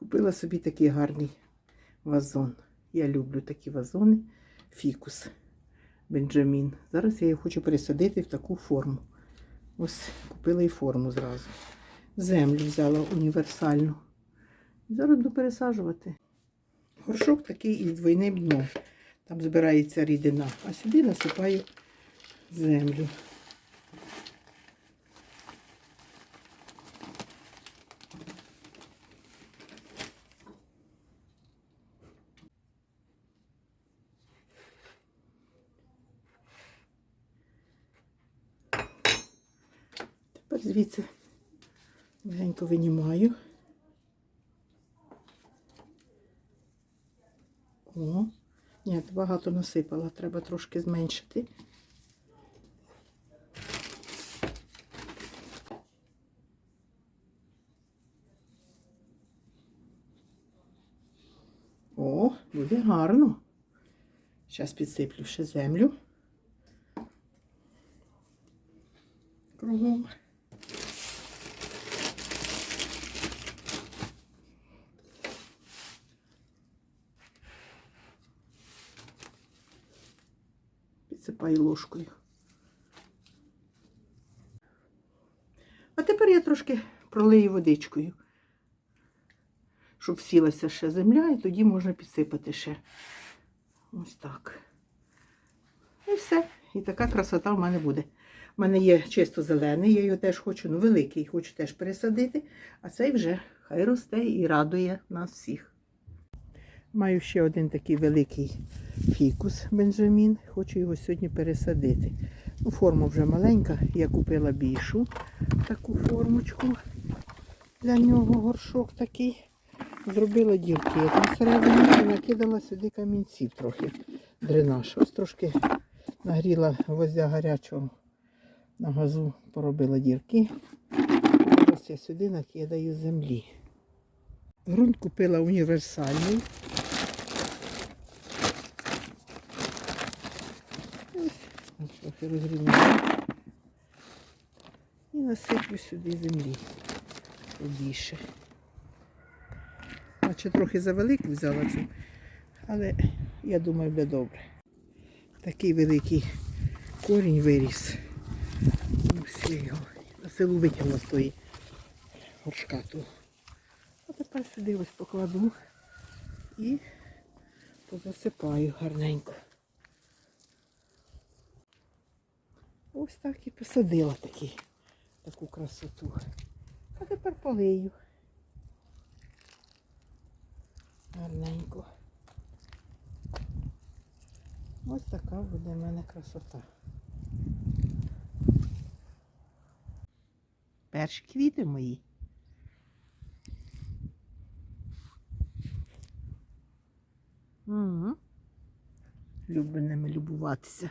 Купила собі такий гарний вазон. Я люблю такі вазони. Фікус Бенджамін. Зараз я його хочу пересадити в таку форму. Ось купила і форму зразу. Землю взяла універсальну. Зараз буду пересаджувати. Горшок такий із двойним дном. Там збирається рідина. А сюди насипаю землю. Тепер звідси легенько винімаю. О, ні, багато насипала, треба трошки зменшити. О, буде гарно. Зараз підсиплю ще землю. Кругом. Підсипаю ложкою. А тепер я трошки пролию водичкою, щоб всілася ще земля, і тоді можна підсипати ще. Ось так. І все. І така красота в мене буде. У мене є чисто зелений, я його теж хочу, ну великий, хочу теж пересадити, а цей вже хай росте і радує нас всіх. Маю ще один такий великий фікус Бенджамін. Хочу його сьогодні пересадити. Ну, форма вже маленька, я купила більшу таку формочку. Для нього горшок такий. Зробила дірки там всередині накидала сюди камінців трохи. Дренаж. Ось трошки нагріла гвоздя гарячого на газу, поробила дірки. Ось я сюди накидаю землі. Грунт купила універсальний. Ось трохи розрівняю. І насиплю сюди землі побільше. Наче трохи завелику взяла цю, але я думаю, буде добре. Такий великий корінь виріс. Ось я його на силу витягла з тої горшка того. А тепер сюди ось покладу і позасипаю гарненько. Ось так і посадила такі, таку красоту. А тепер полию. Гарненько. Ось така буде в мене красота. Перші квіти мої. Угу. Люблю ними любуватися.